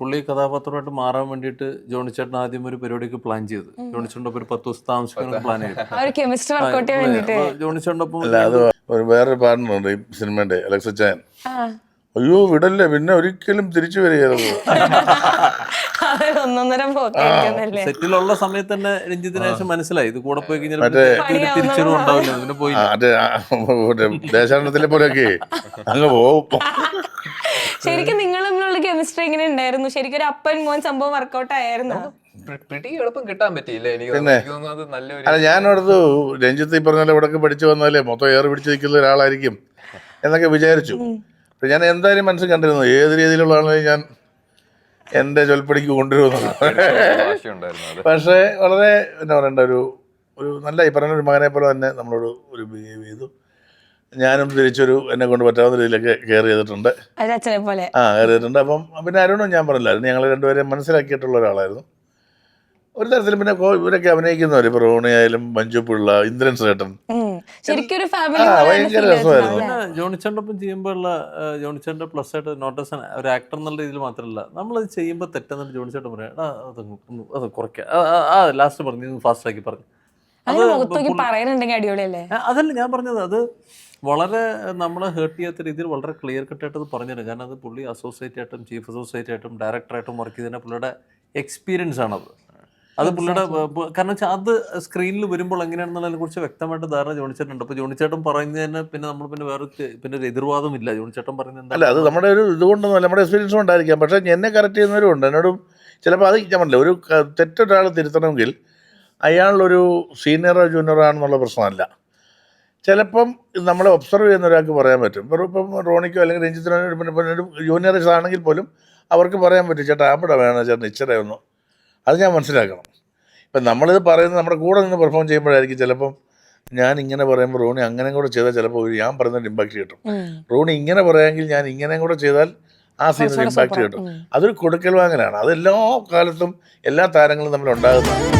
പുള്ളി കഥാപാത്രമായിട്ട് മാറാൻ വേണ്ടിയിട്ട് ജോണി ചേട്ടൻ ആദ്യം ഒരു പരിപാടിക്ക് പ്ലാൻ ചെയ്ത്. ജോണി ചേട്ടന്റെ ഒരു പത്ത് ദിവസം താമസിക്കുന്ന പ്ലാൻ ചെയ്തു. ആ ഒരു കെമിസ്ട്രി വർക്കൗട്ട് വേണ്ടിട്ട് ജോണി അത് ഒരു വേറൊരു പാടുന്നുണ്ട് ഈ സിനിമയുടെ അലക്സ ചാൻ. ആ. അയ്യോ വിടല്ലേ? പിന്നെ ഒരിക്കലും തിരിച്ചു വരികയായിരുന്നു സെറ്റിലുള്ള സമയത്ത് തന്നെ രഞ്ജിത്തിന് ശേഷം മനസ്സിലായി. ഇത് കൂടെ പോയി കഴിഞ്ഞാൽ ഉണ്ടാവില്ല. പിന്നെ പോയി ദേശാടനത്തിലെ പോലെയൊക്കെ. അങ്ങ് ശരിക്കും നിങ്ങൾ തമ്മിലുള്ള കെമിസ്ട്രി ഇങ്ങനെ ഉണ്ടായിരുന്നു. ശരിക്കും ഒരു അപ്പൻ മോൻ സംഭവം വർക്കൗട്ട് ആയിരുന്നു പിടി എളുപ്പം കിട്ടാൻ പറ്റിയില്ല? എനിക്ക് പിന്നെ? തോന്നുന്നു. അത് നല്ലൊരു അല്ല ഞാനവിടുത്ത് രഞ്ജിത്ത് ഈ പറഞ്ഞ പോലെ ഇവിടൊക്കെ പഠിച്ചു വന്നാലേ മൊത്തം ഏറെ പിടിച്ചു നിൽക്കുന്ന ഒരാളായിരിക്കും എന്നൊക്കെ വിചാരിച്ചു. പക്ഷെ ഞാൻ എന്തായാലും മനസ്സിൽ കണ്ടിരുന്നു. ഏത് രീതിയിലുള്ള ആണെങ്കിലും ഞാൻ എന്റെ ചൊൽപ്പടിക്ക് കൊണ്ടുവരുന്നു പക്ഷേ വളരെ എന്താ പറയണ്ട ഒരു ഒരു നല്ല ഈ പറഞ്ഞ ഒരു മകനെ പോലെ തന്നെ നമ്മളോട് ഒരു ബിഹേവ് ചെയ്തു. ഞാനും തിരിച്ചൊരു എന്നെ കൊണ്ട് പറ്റാവുന്ന രീതിയിലൊക്കെ കെയർ ചെയ്തിട്ടുണ്ട്. അച്ഛനെ പോലെ ആ കയറി ചെയ്തിട്ടുണ്ട്. അപ്പം പിന്നെ അരുണും ഞാൻ പറഞ്ഞില്ലായിരുന്നു ഞങ്ങൾ രണ്ടുപേരെ മനസ്സിലാക്കിയിട്ടുള്ള ഒരാളായിരുന്നു. ഒരു തരത്തിൽ പിന്നെ ഇവരൊക്കെ അഭിനയിക്കുന്നവര് ഇപ്പൊ റോണി ആയാലും മഞ്ജു പിള്ള ഇന്ദ്രൻ സേട്ടൻ. ഉം. ശരിക്കും ഒരു ഫാമിലി പോലെ ഭയങ്കര രസമായിരുന്നു. ചെയ്യുമ്പോഴുള്ള ജോണിച്ചേട്ടന്റെ പ്ലസ് ആയിട്ട് നോട്ടസ് ഒരു ആക്ടർ എന്നുള്ള രീതിയിൽ മാത്രമല്ല നമ്മളത് ചെയ്യുമ്പോൾ തെറ്റെന്നിട്ട് ജോണിച്ചേട്ടൻ പറയാം. "എടാ, അത് അത് കുറയ്ക്കുക ആ, ലാസ്റ്റ് പറഞ്ഞു ഫാസ്റ്റ് ആക്കി പറഞ്ഞു. പറയുന്നുണ്ടെങ്കിൽ അടിപൊളിയല്ലേ? അതല്ല ഞാൻ പറഞ്ഞത് അത് വളരെ നമ്മളെ ഹേർട്ട് ചെയ്യാത്ത രീതിയിൽ വളരെ ക്ലിയർ കട്ടായിട്ട് അത് പറഞ്ഞുതരും. കാരണം അത് പുള്ളി അസോസിയേറ്റ് ആയിട്ടും ചീഫ് അസോസിയേറ്റ് ആയിട്ടും ഡയറക്ടറായിട്ടും വർക്ക് ചെയ്തതിന് പുള്ളിയുടെ എക്സ്പീരിയൻസ് ആണത്. അത് പുള്ളിയുടെ കാരണം വെച്ചാൽ അത് സ്ക്രീനിൽ വരുമ്പോൾ എങ്ങനെയാണെന്നുള്ളതിനെ കുറിച്ച് വ്യക്തമായിട്ട് ധാരണ ജോണിച്ചേട്ടുണ്ട് അപ്പൊ ജോണിച്ചേട്ടൻ പറയുന്നതിന് പിന്നെ നമ്മൾ പിന്നെ വേറെ പിന്നെ ഒരു എതിർവാദം ഇല്ല ജോണിച്ചേട്ടൻ പറയുന്നത് അല്ല അത് നമ്മുടെ ഒരു ഇതുകൊണ്ടൊന്നും അല്ല നമ്മുടെ എക്സ്പീരിയൻസ് കൊണ്ടായിരിക്കാം. പക്ഷെ എന്നെ കറക്റ്റ് ചെയ്യുന്നവരും ഉണ്ട്. എന്നോടും ചിലപ്പോൾ അത് ഞാൻ പറഞ്ഞില്ല ഒരു തെറ്റൊരാൾ തിരുത്തണമെങ്കിൽ അയാളൊരു സീനിയറോ ജൂനിയറോ ആണെന്നുള്ള പ്രശ്നമല്ല. ചിലപ്പം നമ്മളെ ഒബ്സർവ് ചെയ്യുന്ന ഒരാൾക്ക് പറയാൻ പറ്റും. വെറും ഇപ്പം റോണിക്കോ അല്ലെങ്കിൽ രഞ്ജിത്തിനോ ഒരു ജൂനിയർസ് ആണെങ്കിൽ പോലും അവർക്ക് പറയാൻ പറ്റും ചേട്ടാ അവിടെ വേണം? ചേട്ടൻ ഒന്ന്. അത് ഞാൻ മനസ്സിലാക്കണം. ഇപ്പം നമ്മളിത് പറയുന്നത് നമ്മുടെ കൂടെ നിന്ന് പെർഫോം ചെയ്യുമ്പോഴായിരിക്കും ചിലപ്പം ഞാൻ ഇങ്ങനെ പറയുമ്പോൾ റോണി അങ്ങനെ കൂടെ ചെയ്താൽ ചിലപ്പോൾ ഒരു ഞാൻ പറയുന്നതിന് ഇമ്പാക്റ്റ് കിട്ടും. റോണി ഇങ്ങനെ പറയാമെങ്കിൽ ഞാൻ ഇങ്ങനെ കൂടെ ചെയ്താൽ ആ സീനിൽ ഇമ്പാക്റ്റ് കിട്ടും. അതൊരു കൊടുക്കൽ വാങ്ങലാണ്. അത് എല്ലാ കാലത്തും എല്ലാ താരങ്ങളും തമ്മിൽ ഉണ്ടാകുന്നതാണ്